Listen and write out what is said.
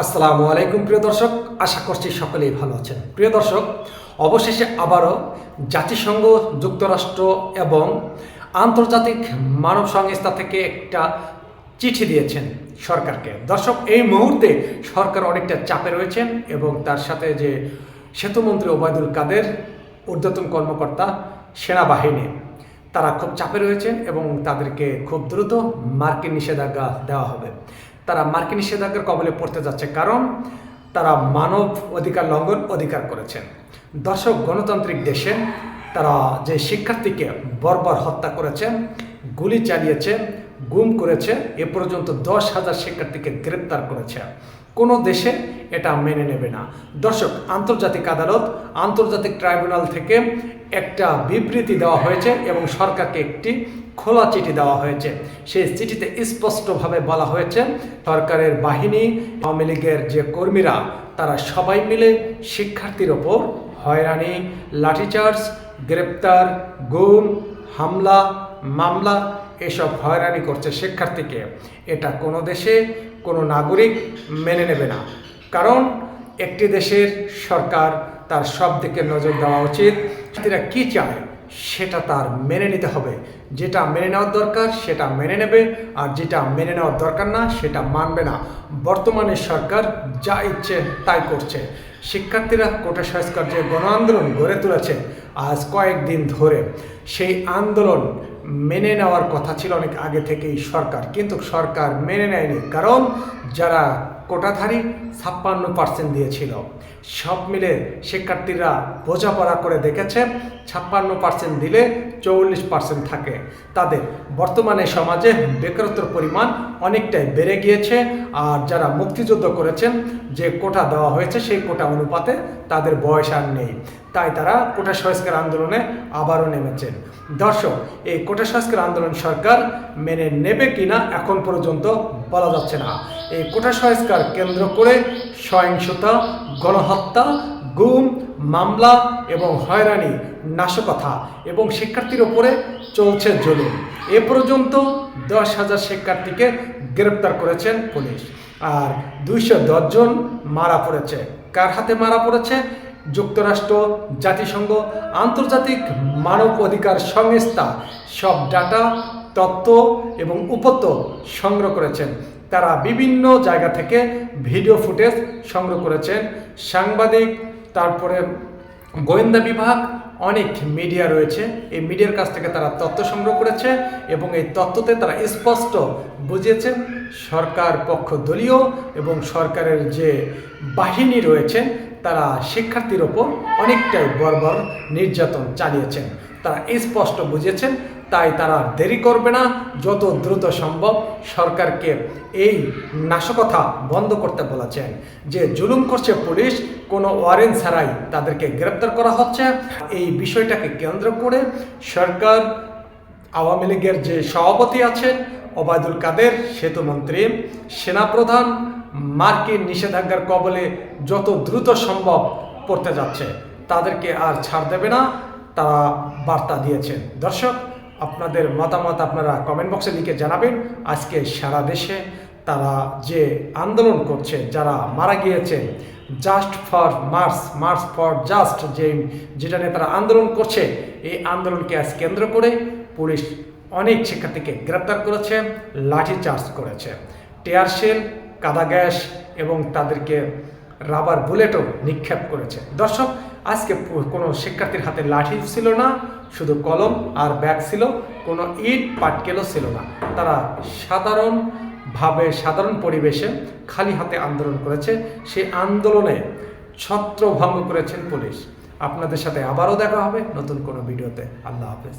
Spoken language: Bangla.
আসসালামু আলাইকুম, প্রিয় দর্শক। আশা করছি সকলেই ভালো আছেন। প্রিয় দর্শক, অবশেষে আবারও জাতিসংঘ, যুক্তরাষ্ট্র এবং আন্তর্জাতিক মানব সংস্থা থেকে একটা চিঠি দিয়েছেন সরকারকে। দর্শক, এই মুহূর্তে সরকার অনেকটা চাপে রয়েছেন এবং তার সাথে যে সেতুমন্ত্রী ওবায়দুল কাদের, ঊর্ধ্বতন কর্মকর্তা, সেনাবাহিনী। তারা খুব চাপে রয়েছেন এবং তাদেরকে খুব দ্রুত মার্কিন নিষেধাজ্ঞা দেওয়া হবে। তারা মার্কিন নিষেধাজ্ঞার কবলে পড়তে যাচ্ছে কারণ তারা মানব অধিকার লঙ্ঘন অধিকার করেছেন। দর্শক, গণতান্ত্রিক দেশে তারা যে শিক্ষার্থীকে বর্বর হত্যা করেছে, গুলি চালিয়েছে, গুম করেছে, এ পর্যন্ত দশ হাজার শিক্ষার্থীকে গ্রেপ্তার করেছে। কোনো দেশে এটা মেনে নেবে না। দর্শক, আন্তর্জাতিক আদালত, আন্তর্জাতিক ট্রাইব্যুনাল থেকে একটা বিবৃতি দেওয়া হয়েছে এবং সরকারকে একটি খোলা চিঠি দেওয়া হয়েছে। সেই চিঠিতে স্পষ্টভাবে বলা হয়েছে, সরকারের বাহিনী, আওয়ামী লীগের যে কর্মীরা, তারা সবাই মিলে শিক্ষার্থীর ওপর হয়রানি, লাঠিচার্জ, গ্রেপ্তার, গুম, হামলা, মামলা, এসব হয়রানি করছে শিক্ষার্থীকে। এটা কোনো দেশে কোনো নাগরিক মেনে নেবে না। কারণ একটি দেশের সরকার তার সব দিকে নজর দেওয়া উচিত। শিক্ষার্থীরা কী চায় সেটা তার মেনে নিতে হবে। যেটা মেনে নেওয়ার দরকার সেটা মেনে নেবে আর যেটা মেনে নেওয়ার দরকার না সেটা মানবে না। বর্তমানে সরকার যা ইচ্ছে তাই করছে। শিক্ষার্থীরা কোটা সংস্কার যে গণ আন্দোলন গড়ে তুলেছে আজ কয়েকদিন ধরে সেই আন্দোলন মেনে নেওয়ার কথা ছিল অনেক আগে থেকেই সরকার। কিন্তু সরকার মেনে নেয়নি, কারণ যারা কোটাধারী ছাপ্পান্ন পার্সেন্ট দিয়েছিল, সব মিলে শিক্ষার্থীরা বোঝাপড়া করে দেখেছে, ছাপ্পান্ন পার্সেন্ট দিলে চৌল্লিশ পার্সেন্ট থাকে। তাদের বর্তমানে সমাজে বেকারত্বের পরিমাণ অনেকটাই বেড়ে গিয়েছে, আর যারা মুক্তিযুদ্ধ করেছেন, যে কোটা দেওয়া হয়েছে, সেই কোটা অনুপাতে তাদের বয়স আর নেই। তাই তারা কোটা সংস্কার আন্দোলনে আবারও নেমেছেন। দর্শক, এই কোটা সংস্কার আন্দোলন সরকার মেনে নেবে কিনা এখন পর্যন্ত বলা যাচ্ছে না। এই কোটা সংস্কার কেন্দ্র করে সহিংসতা, গণহত্যা, গুম, মামলা এবং হয়রানি, নাশকতা এবং শিক্ষার্থীর ওপরে চলছে জুলুম। এ পর্যন্ত দশ হাজার শিক্ষার্থীকে গ্রেপ্তার করেছেন পুলিশ। আর দুইশো জন মারা পড়েছে। কার হাতে মারা পড়েছে? যুক্তরাষ্ট্র, জাতিসংঘ, আন্তর্জাতিক মানব অধিকার সংস্থা সব ডাটা তত্ত্ব এবং উপত্য সংগ্রহ করেছেন। তারা বিভিন্ন জায়গা থেকে ভিডিও ফুটেজ সংগ্রহ করেছেন। সাংবাদিক, তারপরে গোয়েন্দা বিভাগ, অনেক মিডিয়া রয়েছে। এই মিডিয়ার কাছ থেকে তারা তথ্য সংগ্রহ করেছে এবং এই তথ্যতে তারা স্পষ্ট বুঝিয়েছেন সরকার পক্ষ দলীয় এবং সরকারের যে বাহিনী রয়েছেন তারা শিক্ষার্থীর ওপর অনেকটাই বর্বর নির্যাতন চালিয়েছেন। তারা স্পষ্ট বুঝেছেন, তাই তারা দেরি করবে না, যত দ্রুত সম্ভব সরকারকে এই নাশকতা বন্ধ করতে বলেছেন যে জুলুম করছে পুলিশ, কোনো ওয়ারেন্ট ছাড়াই তাদেরকে গ্রেপ্তার করা হচ্ছে। এই বিষয়টাকে কেন্দ্র করে সরকার, আওয়ামী লীগের যে সভাপতি আছেন, ওবায়দুল কাদের, সেতুমন্ত্রী, সেনাপ্রধান মার্কিন নিষেধাজ্ঞার কবলে যত দ্রুত সম্ভব পড়তে যাচ্ছে, তাদেরকে আর ছাড় দেবে না, তারা বার্তা দিয়েছেন। দর্শক, আপনাদের মতামত আপনারা কমেন্ট বক্সে লিখে জানাবেন। আজকে সারা দেশে তারা যে আন্দোলন করছে, যারা মারা গিয়েছে just for Mars Mars for just যে যেটা নিয়ে তারা আন্দোলন করছে, এই আন্দোলনকে আজ কেন্দ্র করে পুলিশ অনেক শিক্ষার্থীকে গ্রেপ্তার করেছে, লাঠি চার্জ করেছে। টেয়ার শেল কাদা গ্যাস এবং তাদেরকে রাবার বুলেটও নিক্ষেপ করেছে। দর্শক, আজকে কোনো শিক্ষার্থীর হাতে লাঠি ছিল না, শুধু কলম আর ব্যাগ ছিল, কোনো ইট, পাটকেলও ছিল না। তারা সাধারণভাবে, সাধারণ পরিবেশে খালি হাতে আন্দোলন করেছে। সেই আন্দোলনে ছত্রভঙ্গ করেছেন পুলিশ। আপনাদের সাথে আবারও দেখা হবে নতুন কোনো ভিডিওতে। আল্লাহ হাফেজ।